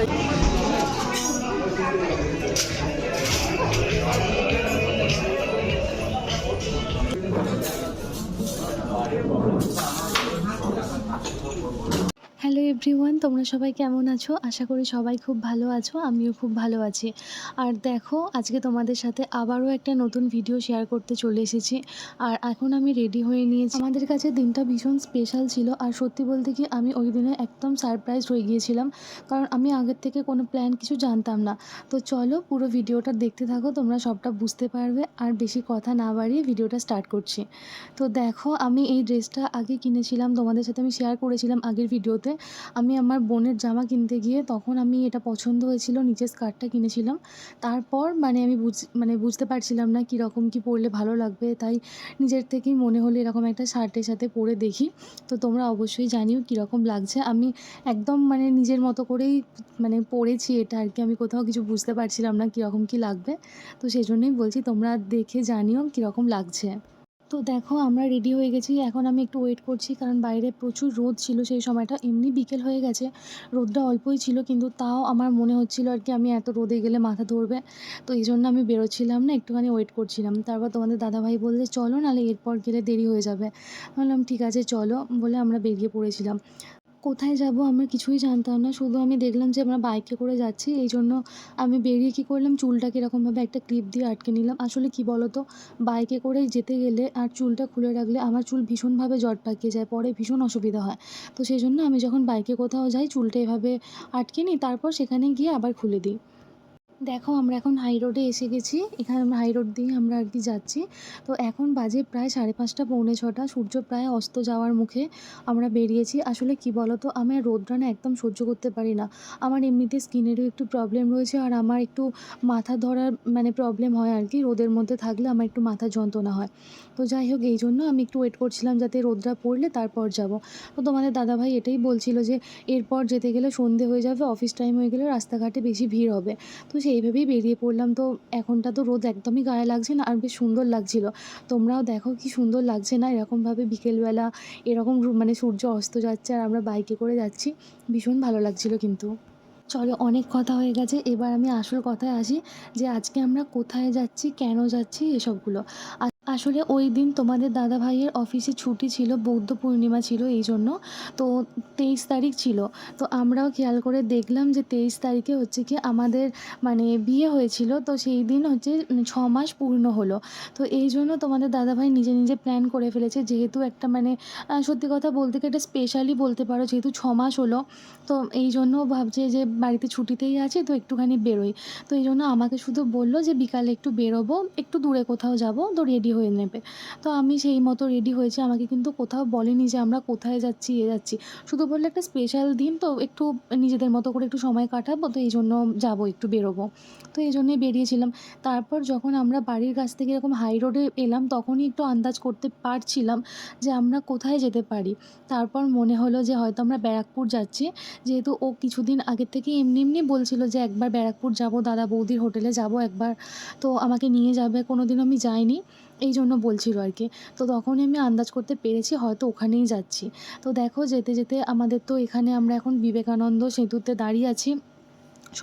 যাই সবাই কেমন আছো? আশা করি সবাই খুব ভালো আছো, আমিও খুব ভালো আছি। আর দেখো, আজকে তোমাদের সাথে আবারও একটা নতুন ভিডিও শেয়ার করতে চলে এসেছি। আর এখন আমি রেডি হয়ে নিয়েছি। আমাদের কাছে দিনটা ভীষণ স্পেশাল ছিল আর সত্যি বলতে কি আমি ওই দিনে একদম সারপ্রাইজ হয়ে গিয়েছিলাম। কারণ আমি আগের থেকে কোনো প্ল্যান কিছু জানতাম না। তো চলো পুরো ভিডিওটা দেখতে থাকো, তোমরা সবটা বুঝতে পারবে। আর বেশি কথা না বাড়িয়ে ভিডিওটা স্টার্ট করছি। তো দেখো, আমি এই ড্রেসটা আগে কিনেছিলাম, তোমাদের সাথে আমি শেয়ার করেছিলাম আগের ভিডিওতে আমি আমার বোনের জামা কিনতে গিয়ে তখন আমি এটা পছন্দ হয়েছিল নিচের স্কার্টটা কিনেছিলাম। তারপর মানে আমি বুঝ মানে বুঝতে পারছিলাম না কীরকম কী পরলে ভালো লাগবে, তাই নিজের থেকেই মনে হলো এরকম একটা শার্টের সাথে পরে দেখি। তো তোমরা অবশ্যই জানিও কীরকম লাগছে। আমি একদম মানে নিজের মতো করেই মানে পরেছি এটা আর কি, আমি কোথাও কিছু বুঝতে পারছিলাম না কীরকম কী লাগবে। তো সেই জন্যই বলছি তোমরা দেখে জানিও কীরকম লাগছে। তো দেখো, আমরা রেডি হয়ে গেছি। এখন আমি একটু ওয়েট করছি, কারণ বাইরে প্রচুর রোদ ছিল সেই সময়টা। এমনি বিকেল হয়ে গেছে, রোদটা অল্পই ছিল, কিন্তু তাও আমার মনে হচ্ছিল আর কি আমি এত রোদে গেলে মাথা ধরবে। তো এই জন্য আমি বেরোচ্ছিলাম না, একটুখানি ওয়েট করছিলাম। তারপর তোমাদের দাদাভাই বললে, চলো নাহলে এরপর গেলে দেরি হয়ে যাবে। বললাম, ঠিক আছে, চলো, বলে আমরা বেরিয়ে পড়েছিলাম। কোথায় যাব আমরা কিছুই জানতাম না। শুধু আমি দেখলাম যে আমরা বাইকে করে যাচ্ছি, এই জন্য আমি বেরিয়ে কী করলাম চুলটা কীরকমভাবে একটা ক্লিপ দিয়ে আটকে নিলাম। আসলে কি বলো তো বাইকে করে যেতে গেলে আর চুলটা খুলে রাখলে আমার চুল ভীষণভাবে জট পাকিয়ে যায়, পরে ভীষণ অসুবিধা হয়। তো সেই জন্য আমি যখন বাইকে কোথাও যাই, চুলটা এভাবে আটকে নিই, তারপর সেখানে গিয়ে আবার খুলে দিই। দেখো আমরা এখন হাই রোডে এসে গেছি। এখানে আমরা হাই রোড দিয়ে আমরা আর কি যাচ্ছি। তো এখন বাজে প্রায় সাড়ে পাঁচটা, পৌনে ছটা। সূর্য প্রায় অস্ত যাওয়ার মুখে আমরা বেরিয়েছি। আসলে কি বলো তো আমি রোদটা না একদম সহ্য করতে পারি না। আমার এমনিতে স্কিনেরও একটু প্রবলেম রয়েছে আর আমার একটু মাথা ধরার মানে প্রবলেম হয় আর কি। রোদের মধ্যে থাকলে আমার একটু মাথা যন্ত্রণা হয়। তো যাই হোক, এই জন্য আমি একটু ওয়েট করছিলাম যাতে রোদটা পড়লে তারপর যাব। তো তোমাদের দাদাভাই এটাই বলছিল যে, এরপর যেতে গেলে সন্ধে হয়ে যাবে অফিস টাইম হয়ে গেলে রাস্তাঘাটে বেশি ভিড় হবে। তো সেইভাবেই বেরিয়ে পড়লাম, তো এখনটা তো রোদ একদমই গায়ে লাগছে না, আর বেশ সুন্দর লাগছিল। তোমরাও দেখো কি সুন্দর লাগছে না, এরকমভাবে বিকেলবেলা এরকম মানে সূর্য অস্ত যাচ্ছে আর আমরা বাইকে করে যাচ্ছি, ভীষণ ভালো লাগছিল কিন্তু। চলো অনেক কথা হয়ে গেছে, এবার আমি আসল কথায় আসি যে আজকে আমরা কোথায় যাচ্ছি, কেন যাচ্ছি, এসবগুলো। আসলে ওই দিন তোমাদের দাদা ভাইয়ের অফিসে ছুটি ছিল, বৌদ্ধ পূর্ণিমা ছিল এই জন্য। তো তেইশ তারিখ ছিল। তো আমরাও খেয়াল করে দেখলাম যে তেইশ তারিখে হচ্ছে কি আমাদের মানে বিয়ে হয়েছিল। তো সেই দিন হচ্ছে ছ মাস পূর্ণ হলো। তো এই জন্য তোমাদের দাদাভাই নিজে নিজে প্ল্যান করে ফেলেছে। যেহেতু একটা মানে সত্যি কথা বলতে গেলে এটা স্পেশালি বলতে পারো, যেহেতু ছ মাস হলো, তো এই জন্য ভাবছে যে বাড়িতে ছুটিতেই আছে, তো একটুখানি বেরোই। তো এই জন্য আমাকে শুধু বলল যে বিকালে একটু বেরোবো, একটু দূরে কোথাও যাব, তো রেডি হয়ে নেবে। তো আমি সেই মতো রেডি হয়েছি। আমাকে কিন্তু কোথাও বলেনি যে আমরা কোথায় যাচ্ছি, এ যাচ্ছি। শুধু বললে একটা স্পেশাল দিন, তো একটু নিজেদের মতো করে একটু সময় কাটাবো, তো এই জন্য যাব, একটু বেরোবো। তো এই জন্যই বেরিয়েছিলাম। তারপর যখন আমরা বাড়ির কাছ থেকে এরকম হাই রোডে এলাম, তখনই একটু আন্দাজ করতে পারছিলাম যে আমরা কোথায় যেতে পারি। তারপর মনে হলো যে হয়তো আমরা ব্যারাকপুর যাচ্ছি। যেহেতু ও কিছুদিন আগের থেকে এমনি এমনি বলছিল যে একবার ব্যারাকপুর যাব, দাদা বৌদির হোটেলে যাব একবার। তো আমাকে নিয়ে যাবে কোনো দিন আমি যাইনি। এই জন্য বলছিল আর কি। তো তখনই আমি আন্দাজ করতে পেরেছি, হয়তো ওখানেই যাচ্ছি। তো দেখো, যেতে যেতে আমাদের তো এখানে আমরা এখন বিবেকানন্দ সেতুতে দাঁড়িয়ে আছি।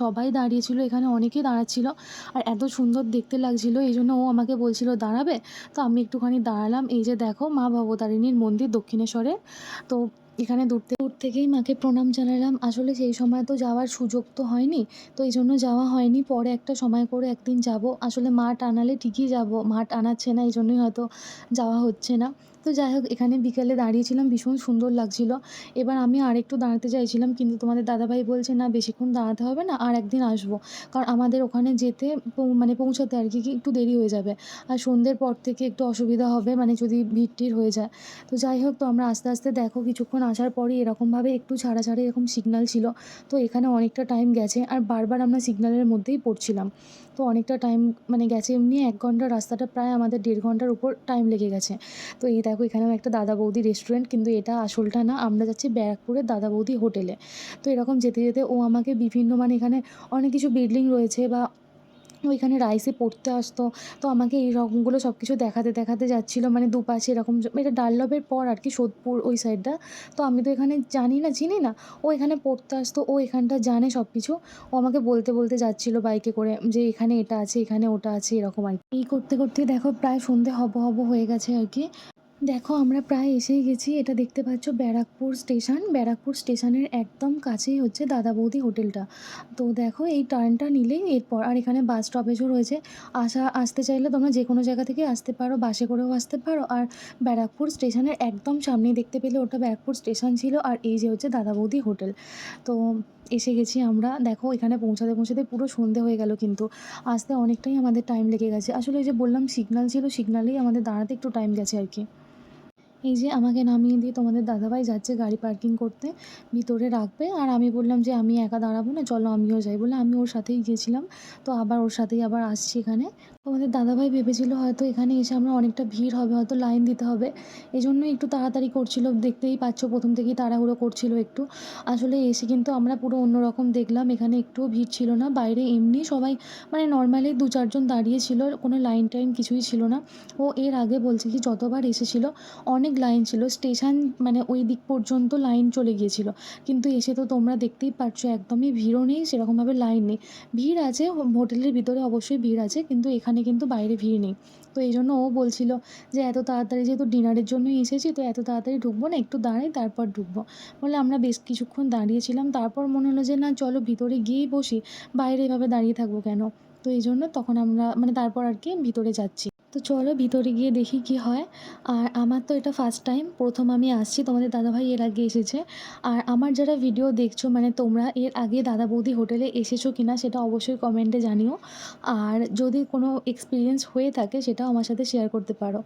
সবাই দাঁড়িয়েছিল, এখানে অনেকেই দাঁড়াচ্ছিল। আর এত সুন্দর দেখতে লাগছিল এই জন্য ও আমাকে বলছিল, দাঁড়াবে? তো আমি একটুখানি দাঁড়ালাম। এই যে দেখো, মা ভবতারিণীর মন্দির দক্ষিণেশ্বরে তো এখানে দূর থেকে, দূর থেকেই মাকে প্রণাম জানালাম। আসলে সেই সময় তো যাওয়ার সুযোগ তো হয়নি, তো এই জন্য যাওয়া হয়নি। পরে একটা সময় করে একদিন যাব। আসলে মা টানালে ঠিকই যাব, মা টানাচ্ছে না, এই জন্যই হয়তো যাওয়া হচ্ছে না। তো যাই হোক, এখানে বিকেলে দাঁড়িয়েছিলাম, ভীষণ সুন্দর লাগছিল। এবার আমি আরেকটু দাঁড়াতে চাইছিলাম, কিন্তু তোমাদের দাদাভাই বলছে, না, বেশিক্ষণ দাঁড়াতে হবে না, আর একদিন আসব। কারণ আমাদের ওখানে যেতে মানে পৌঁছাতে আর কি একটু দেরি হয়ে যাবে। আর সন্ধ্যের পর থেকে একটু অসুবিধা হবে মানে যদি ভিড় টিড় হয়ে যায়। তো যাই হোক, তো আমরা আস্তে আস্তে দেখো, কিছুক্ষণ আসার পরই এরকমভাবে একটু ছাড়া ছাড়া এরকম সিগন্যাল ছিল। তো এখানে অনেকটা টাইম গেছে, আর বারবার আমরা সিগনালের মধ্যেই পড়ছিলাম। তো অনেকটা টাইম মানে গেছে, এমনি এক ঘণ্টা রাস্তাটা প্রায় আমাদের দেড় ঘণ্টার উপর টাইম লেগে গেছে। তো এই দেখো এখানেও একটা দাদা বৌদি রেস্টুরেন্ট কিন্তু এটা আসলটা না, আমরা যাচ্ছি ব্যারাকপুরের দাদা বৌদি হোটেলে তো এরকম যেতে যেতে ও আমাকে বিভিন্ন মানে এখানে অনেক কিছু বিল্ডিং রয়েছে বা ও এখানে রাইসে পড়তে আসতো। তো আমাকে এই রকমগুলো সব কিছু দেখাতে দেখাতে যাচ্ছিল। মানে দুপাশে এরকম এটা ডানলপের পর আর কি সোদপুর ওই সাইডটা তো আমি তো এখানে জানি না, চিনি না। ও এখানে পড়তে আসতো, ও এখানটা জানে সব কিছু ও আমাকে বলতে বলতে যাচ্ছিল বাইকে করে যে এখানে এটা আছে, এখানে ওটা আছে, এরকম আর কি। এই করতে করতে দেখো প্রায় সন্ধে হব হব হয়ে গেছে আর কি। দেখো, আমরা প্রায় এসেই গেছি। এটা দেখতে পাচ্ছ ব্যারাকপুর স্টেশন। ব্যারাকপুর স্টেশনের একদম কাছেই হচ্ছে দাদা বৌদি হোটেলটা। তো দেখো, এই টার্নটা নিলেই এরপর, আর এখানে বাস স্টপেজও রয়েছে। আসা, আসতে চাইলে তোমরা যে কোনো জায়গা থেকে আসতে পারো, বাসে করেও আসতে পারো। আর ব্যারাকপুর স্টেশনের একদম সামনেই দেখতে পেলে ওটা ব্যারাকপুর স্টেশন ছিল, আর এই যে হচ্ছে দাদা বৌদি হোটেল। তো এসে গেছি আমরা। দেখো, এখানে পৌঁছাতে পৌঁছাতে পুরো সন্ধে হয়ে গেল কিন্তু। আসতে অনেকটাই আমাদের টাইম লেগে গেছে। আসলে যে বললাম সিগনাল ছিল সিগনালেই আমাদের দাঁড়াতে একটু টাইম গেছে আর কি। এই যে আমাকে নামিয়ে দিয়ে তোমাদের দাদাভাই যাচ্ছে গাড়ি পার্কিং করতে, ভিতরে রাখবে। আর আমি বললাম যে, আমি একা দাঁড়াবো না, চলো আমিও যাই। বলে আমি ওর সাথেই গিয়েছিলাম। তো আবার ওর সাথেই আবার আসছি এখানে। তোমাদের দাদাভাই ভেবেছিল হয়তো এখানে এসে আমরা অনেকটা ভিড় হবে, হয়তো লাইন দিতে হবে। এই জন্যই একটু তাড়াতাড়ি করছিল। দেখতেই পাচ্ছ প্রথম থেকেই তাড়াহুড়ো করছিল একটু। আসলে এসে কিন্তু আমরা পুরো অন্যরকম দেখলাম। এখানে একটুও ভিড় ছিল না। বাইরে এমনি সবাই মানে নর্মালি দু চারজন দাঁড়িয়ে ছিল। কোনো লাইন টাইন কিছুই ছিল না। ও এর আগে বলছে কি, যতবার এসেছিল, অনেক লাইন ছিল। স্টেশন মানে ওই দিক পর্যন্ত লাইন চলে গিয়েছিল। কিন্তু এসে তো তোমরা দেখতেই পাচ্ছ একদমই ভিড়ও নেই, সেরকমভাবে লাইন নেই। ভিড় আছে, হোটেলের ভিতরে অবশ্যই ভিড় আছে। কিন্তু এখানে কিন্তু বাইরে ভিড় নেই। তো এই জন্য ও বলছিল যে, এত তাড়াতাড়ি যেহেতু ডিনারের জন্যই এসেছি, তো এত তাড়াতাড়ি ঢুকবো না, একটু দাঁড়াই, তারপর ঢুকবো। বলে আমরা বেশ কিছুক্ষণ দাঁড়িয়েছিলাম, তারপর মনে হলো যে, না, চলো ভিতরে গিয়েই বসি, বাইরে এভাবে দাঁড়িয়ে থাকব কেন? তো এই জন্য তখন আমরা মানে তারপর আর কি ভিতরে যাচ্ছি। তো চলো ভিতরে গিয়ে দেখি কি হয়। আর আমার তো এটা ফার্স্ট টাইম প্রথম আমি আসছি, তোমাদের দাদাভাই এর আগে এসেছে। আর আমার যারা ভিডিও দেখছ মানে তোমরা এর আগে দাদা বৌদি হোটেলে এসেছ কি না সেটা অবশ্যই কমেন্টে জানিও। আর যদি কোনো এক্সপিরিয়েন্স হয়ে থাকে, সেটাও আমার সাথে শেয়ার করতে পারো।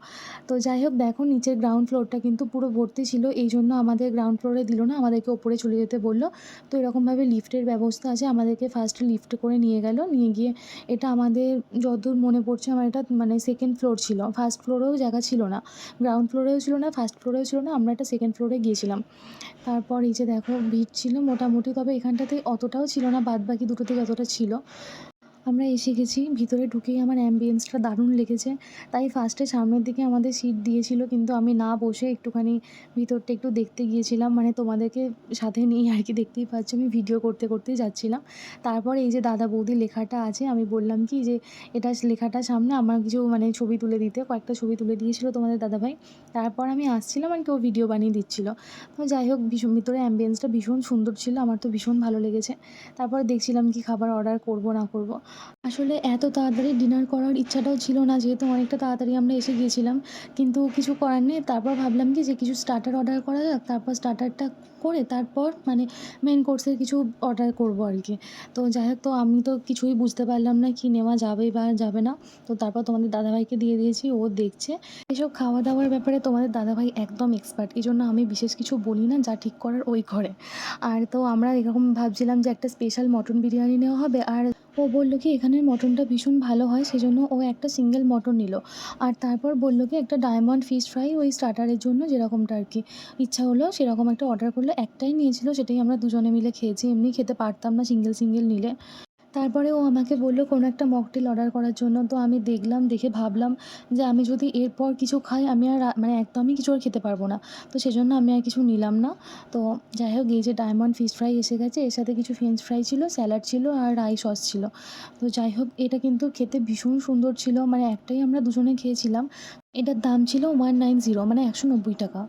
তো যাই হোক, দেখো নিচের গ্রাউন্ড ফ্লোরটা কিন্তু পুরো ভর্তি ছিল, এই জন্য আমাদের গ্রাউন্ড ফ্লোরে দিল না, আমাদেরকে ওপরে চলে যেতে বলল। তো এরকমভাবে লিফটের ব্যবস্থা আছে, আমাদেরকে ফার্স্ট লিফট করে নিয়ে গেল, নিয়ে গিয়ে এটা আমাদের, যতদূর মনে পড়ছে, আমার এটা মানে সেকেন্ড ফ্লোর ছিল ফার্স্ট ফ্লোরেও জায়গা ছিল না গ্রাউন্ড ফ্লোরেও ছিল না ফার্স্ট ফ্লোরেও ছিল না, আমরা একটা সেকেন্ড ফ্লোরে গিয়েছিলাম। তারপর এই যে দেখো ভিড় ছিল মোটামুটি, তবে এখানটাতে অতটাও ছিল না বাদ বাকি থেকে অতটা ছিল। আমরা এসে গেছি, ভিতরে ঢুকেই আমার অ্যাম্বিয়েন্সটা দারুণ লেগেছে। তাই ফার্স্টে সামনের দিকে আমাদের সিট দিয়েছিল, কিন্তু আমি না বসে একটুখানি ভিতরটা একটু দেখতে গিয়েছিলাম। মানে তোমাদেরকে সাথে নিয়ে আর কি দেখতেই পাচ্ছ, আমি ভিডিও করতে করতেই যাচ্ছিলাম। তারপর এই যে দাদা বৌদি লেখাটা আছে, আমি বললাম কি যে, এটা লেখাটা সামনে আমার কিছু মানে ছবি তুলে দিতে। কয়েকটা ছবি তুলে দিয়েছিল তোমাদের দাদাভাই। তারপর আমি আসছিলাম আর কেউ ভিডিও বানিয়ে দিচ্ছিল। তো যাই হোক ভীষণ ভিতরে অ্যাম্বিয়েন্সটা ভীষণ সুন্দর ছিল, আমার তো ভীষণ ভালো লেগেছে। তারপর দেখছিলাম কি খাবার অর্ডার করব না করব। আসলে এত তাড়াতাড়ি ডিনার করার ইচ্ছাটাও ছিল না, যেহেতু অনেকটা তাড়াতাড়ি আমরা এসে গিয়েছিলাম। কিন্তু কিছু করার নেই, তারপর ভাবলাম কি যে কিছু স্টার্টার অর্ডার করা যাক, তারপর স্টার্টারটা করে তারপর মানে মেন কোর্সের কিছু অর্ডার করব আর কি। তো যাই হোক, তো আমি তো কিছুই বুঝতে পারলাম না কি নেওয়া যাবে বা যাবে না। তো তারপর তোমাদের দাদাভাইকে দিয়ে দিয়েছি, ও দেখছে। এসব খাওয়া দাওয়ার ব্যাপারে তোমাদের দাদাভাই একদম এক্সপার্ট এই জন্য আমি বিশেষ কিছু বলি না, যা ঠিক করার ওই ঘরে। আর তো আমরা এরকম ভাবছিলাম যে একটা স্পেশাল মটন বিরিয়ানি নেওয়া হবে, আর ও বলল কি, এখানের মটনটা ভীষণ ভালো হয়, সেজন্য ও একটা সিঙ্গেল মটন নিল। আর তারপর বলল কি, একটা ডায়মন্ড ফিশ ফ্রাই ওই স্টার্টারের জন্য যেরকমটা আর কি। ইচ্ছা হলো সেরকম একটা অর্ডার করল, একটাই নিয়েছিল, সেটাই আমরা দুজনে মিলে খেয়েছি, এমনি খেতে পারতাম না সিঙ্গেল সিঙ্গেল নিলে। তারপরে ও আমাকে বলল, কোনো একটা মকটেল অর্ডার করার জন্য। তো আমি দেখলাম, দেখে ভাবলাম যে আমি যদি এরপর কিছু খাই, আমি আর মানে একদমই কিছু আর খেতে পারব না। তো সেজন্য আমি আর কিছু নিলাম না। তো যাই হোক, এই যে ডায়মন্ড ফিশ ফ্রাই এসে গেছে। এর সাথে কিছু ফ্রেঞ্চ ফ্রাই ছিল স্যালাড ছিল আর রাই সস ছিল। তো যাই হোক, এটা কিন্তু খেতে ভীষণ সুন্দর ছিল। মানে একটাই আমরা দুজনে খেয়েছিলাম। এটার দাম ছিল ওয়ান নাইন জিরো মানে একশো নব্বই টাকা।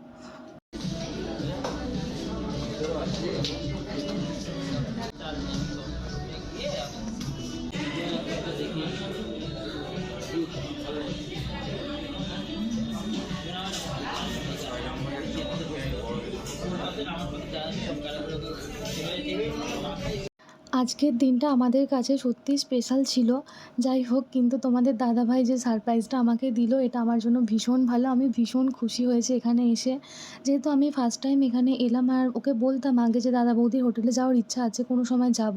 আজকের দিনটা আমাদের কাছে সত্যিই স্পেশাল ছিল। যাই হোক, কিন্তু তোমাদের দাদাভাই যে সারপ্রাইজটা আমাকে দিল, এটা আমার জন্য ভীষণ ভালো। আমি ভীষণ খুশি হয়েছি এখানে এসে। যেহেতু আমি ফার্স্ট টাইম এখানে এলাম, আর ওকে বলতাম আগে যে, দাদা বৌদির হোটেলে যাওয়ার ইচ্ছা আছে, কোনো সময় যাব।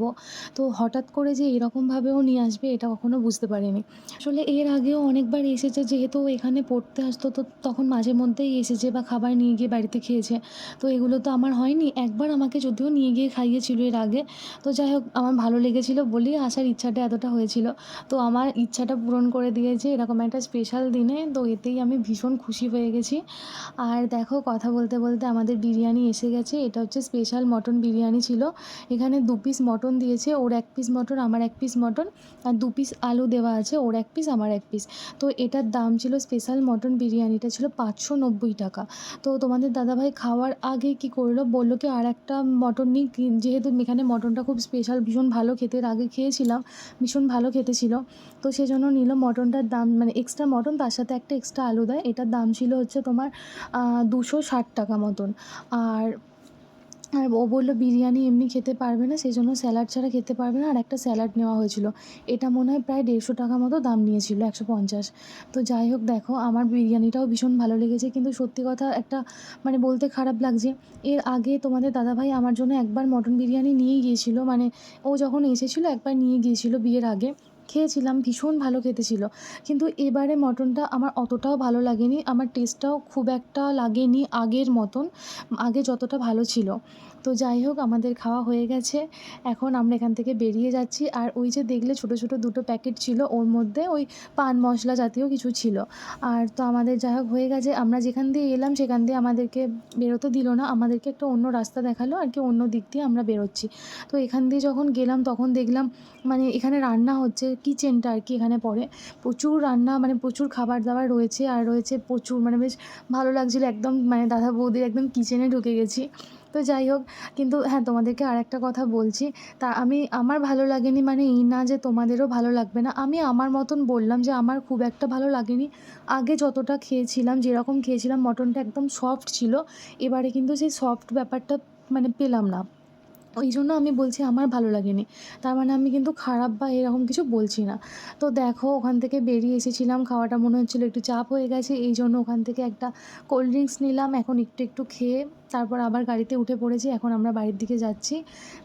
তো হঠাৎ করে যে এরকমভাবেও নিয়ে আসবে, এটা কখনো বুঝতে পারিনি। আসলে এর আগেও অনেকবার এসেছে, যেহেতু এখানে পড়তে আসতো, তো তখন মাঝে মধ্যেই এসেছে বা খাবার নিয়ে গিয়ে বাড়িতে খেয়েছে। তো এগুলো তো আমার হয়নি। একবার আমাকে যদিও নিয়ে গিয়ে খাইয়েছিল এর আগে। তো যাই হোক আমার ভালো লেগেছিলো বলেই আসার ইচ্ছাটা এতটা হয়েছিল। তো আমার ইচ্ছাটা পূরণ করে দিয়েছে এরকম একটা স্পেশাল দিনে। তো এতেই আমি ভীষণ খুশি হয়ে গেছি। আর দেখো কথা বলতে বলতে আমাদের বিরিয়ানি এসে গেছে। এটা হচ্ছে স্পেশাল মটন বিরিয়ানি ছিল। এখানে দু পিস মটন দিয়েছে। ওর এক পিস মটন, আমার এক পিস মটন। আর দু পিস আলু দেওয়া আছে, ওর এক পিস আমার এক পিস তো এটার দাম ছিল স্পেশাল মটন বিরিয়ানিটা ছিল পাঁচশো নব্বই টাকা। তো তোমাদের দাদাভাই খাওয়ার আগে কি করল? বলল কি আর একটা মটন নিই যেহেতু এখানে মটনটা খুব স্পেশাল ভীষণ ভালো খেতে আগে খেয়েছিলাম, ভীষণ ভালো খেতে ছিল। তো সেজন্য নিল মটনটার দাম মানে এক্সট্রা মটন, তার সাথে একটা এক্সট্রা আলু দেয়। এটার দাম ছিল হচ্ছে তোমার দুশো ষাট টাকা মতন। আর আর ও বলল, বিরিয়ানি এমনি খেতে পারবে না সেই জন্য স্যালাড ছাড়া খেতে পারবে না। আর একটা স্যালাড নেওয়া হয়েছিল। এটা মনে হয় প্রায় দেড়শো টাকা মতো দাম নিয়েছিল, একশো পঞ্চাশ। তো যাই হোক, দেখো, আমার বিরিয়ানিটাও ভীষণ ভালো লেগেছে। কিন্তু সত্যি কথা, একটা মানে বলতে খারাপ লাগছে, এর আগে তোমাদের দাদাভাই আমার জন্য একবার মটন বিরিয়ানি নিয়ে গিয়েছিল। মানে ও যখন এসেছিল, একবার নিয়ে গিয়েছিল বিয়ের আগে। খেয়েছিলাম, ভীষণ ভালো খেতে ছিল। কিন্তু এবারে মটনটা আমার অতটাও ভালো লাগেনি, আমার টেস্টটাও খুব একটা লাগেনি আগের মতন, আগে যতটা ভালো ছিল। তো যাই হোক, আমাদের খাওয়া হয়ে গেছে। এখন আমরা এখান থেকে বেরিয়ে যাচ্ছি। আর ওই যে দেখলে ছোটো ছোটো দুটো প্যাকেট ছিল, ওর মধ্যে ওই পান মশলা জাতীয় কিছু ছিল। আর তো আমাদের যাই হোক হয়ে গেছে। আমরা যেখান দিয়ে এলাম, সেখান দিয়ে আমাদেরকে বেরোতে দিল না। আমাদেরকে একটা অন্য রাস্তা দেখাল আর কি, অন্য দিক দিয়ে আমরা বেরোচ্ছি। তো এখান দিয়ে যখন গেলাম, তখন দেখলাম মানে এখানে রান্না হচ্ছে, কিচেনটা আর কি এখানে পড়ে। প্রচুর রান্না মানে প্রচুর খাবার দাবার রয়েছে। আর রয়েছে প্রচুর মানে বেশ ভালো লাগছিল। একদম মানে দাদা বৌদির একদম কিচেনে ঢুকে গেছি। তো যাই হোক, কিন্তু হ্যাঁ তোমাদেরকে আর একটা কথা বলছি। তা আমি, আমার ভালো লাগেনি মানে এই না যে তোমাদেরও ভালো লাগবে না। আমি আমার মতন বললাম যে আমার খুব একটা ভালো লাগেনি। আগে যতটা খেয়েছিলাম, যেরকম খেয়েছিলাম, মটনটা একদম সফট ছিল। এবারে কিন্তু সেই সফট ব্যাপারটা মানে পেলাম না। ওই জন্য আমি বলছি আমার ভালো লাগেনি। তার মানে আমি কিন্তু খারাপ বা এরকম কিছু বলছি না। তো দেখো, ওখান থেকে বেরিয়ে এসেছিলাম, খাওয়াটা মনে হচ্ছিল একটু চাপ হয়ে গেছে এই জন্য ওখান থেকে একটা কোল্ড ড্রিঙ্কস নিলাম, এখন একটু একটু খেয়ে তারপর আবার গাড়িতে উঠে পড়েছি, এখন আমরা বাড়ির দিকে যাচ্ছি।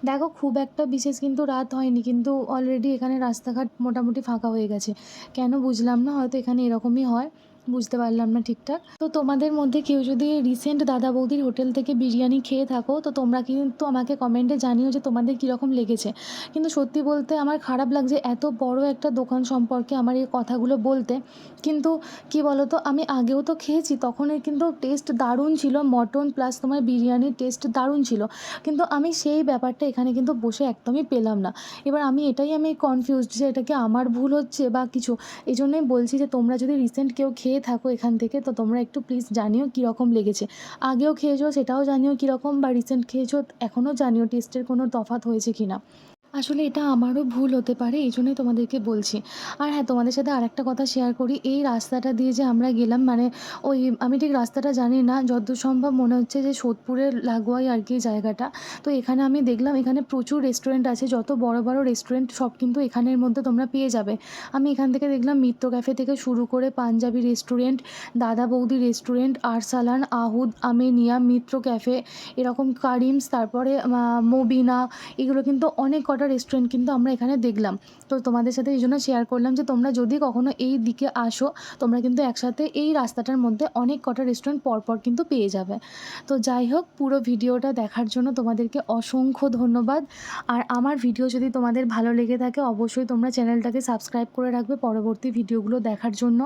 দেখো, খুব একটা বিশেষ কিন্তু রাত হয়নি, কিন্তু অলরেডি এখানে রাস্তাঘাট মোটামুটি ফাঁকা হয়ে গেছে। কেন বুঝলাম না, হয়তো এখানে এরকমই হয়। বুঝতে পারলাম না ঠিকঠাক। তো তোমাদের মধ্যে কেউ যদি রিসেন্ট দাদা বৌদির হোটেল থেকে বিরিয়ানি খেয়ে থাকো, তো তোমরা কিন্তু আমাকে কমেন্টে জানিও যে তোমাদের কীরকম লেগেছে। কিন্তু সত্যি বলতে আমার খারাপ লাগছে এত বড় একটা দোকান সম্পর্কে আমার এই কথাগুলো বলতে। কিন্তু কি বলো তো আমি আগেও তো খেয়েছি, তখনের কিন্তু টেস্ট দারুণ ছিল মটন প্লাস তোমার বিরিয়ানির টেস্ট দারুণ ছিল। কিন্তু আমি সেই ব্যাপারটা এখানে কিন্তু বসে একদমই পেলাম না। এবার আমি এটাই আমি কনফিউজড যে এটাকে আমার ভুল হচ্ছে বা কিছু। এই জন্যই বলছি যে তোমরা যদি রিসেন্ট কেউ খেয়ে থাকো এখান থেকে। তো তোমরা একটু প্লিজ জানিও কীরকম লেগেছে। আগেও খেয়েছো, সেটাও জানিও কীরকম বা রিসেন্ট খেয়েছো এখনও জানিও টেস্টের কোনো তফাত হয়েছে কি না আসলে এটা আমারও ভুল হতে পারে এই জন্যই তোমাদেরকে বলছি। আর হ্যাঁ তোমাদের সাথে আরেকটা কথা শেয়ার করি, এই রাস্তাটা দিয়ে যে আমরা গেলাম মানে ওই, আমি ঠিক রাস্তাটা জানি না যতদূর সম্ভব মনে হচ্ছে যে সোদপুরের লাগোয়াই আর কি জায়গাটা। তো এখানে আমি দেখলাম, এখানে প্রচুর রেস্টুরেন্ট আছে, যত বড় বড় রেস্টুরেন্ট সব কিন্তু এখানের মধ্যে তোমরা পেয়ে যাবে। আমি এখান থেকে দেখলাম, মিত্র ক্যাফে থেকে শুরু করে পাঞ্জাবি রেস্টুরেন্ট দাদা বৌদি রেস্টুরেন্ট আরসালান, আহুদ, আমেনিয়া, মিত্র ক্যাফে এরকম কারিমস, তারপরে মবিনা, এগুলো কিন্তু অনেক কটা রেস্টুরেন্ট কিন্তু আমরা এখানে দেখলাম। তো তোমাদের সাথে এই জন্য শেয়ার করলাম যে তোমরা যদি কখনো এই দিকে আসো, তোমরা কিন্তু একসাথে এই রাস্তাটার মধ্যে অনেক কটা রেস্টুরেন্ট পরপর কিন্তু পেয়ে যাবে। তো যাই হোক, পুরো ভিডিওটা দেখার জন্য তোমাদেরকে অসংখ্য ধন্যবাদ। আর আমার ভিডিও যদি তোমাদের ভালো লেগে থাকে, অবশ্যই তোমরা চ্যানেলটাকে সাবস্ক্রাইব করে রাখবে পরবর্তী ভিডিওগুলো দেখার জন্য।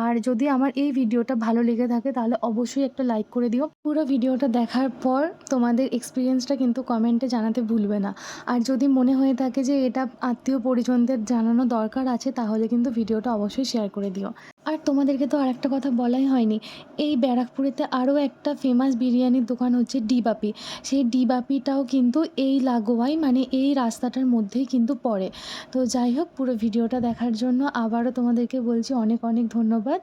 আর যদি আমার এই ভিডিওটা ভালো লেগে থাকে, তাহলে অবশ্যই একটা লাইক করে দিও। পুরো ভিডিওটা দেখার পর তোমাদের এক্সপিরিয়েন্সটা কিন্তু কমেন্টে জানাতে ভুলবে না। আর যদি মনে হয়ে থাকে যে এটা আত্মীয় পরিজনদের জানানো দরকার আছে, তাহলে কিন্তু ভিডিওটা অবশ্যই শেয়ার করে দিও। আর তোমাদেরকে তো আরেকটা কথা বলাই হয়নি, এই ব্যারাকপুরেতে আরও একটা ফেমাস বিরিয়ানির দোকান হচ্ছে ডিবাপি। সেই ডিবাপিটাও কিন্তু এই লাগোয়াই মানে এই রাস্তাটার মধ্যেই কিন্তু পড়ে। তো যাই হোক, পুরো ভিডিওটা দেখার জন্য আবারও তোমাদেরকে বলছি অনেক অনেক ধন্যবাদ।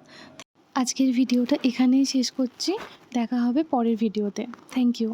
আজকের ভিডিওটা এখানেই শেষ করছি, দেখা হবে পরের ভিডিওতে। Thank you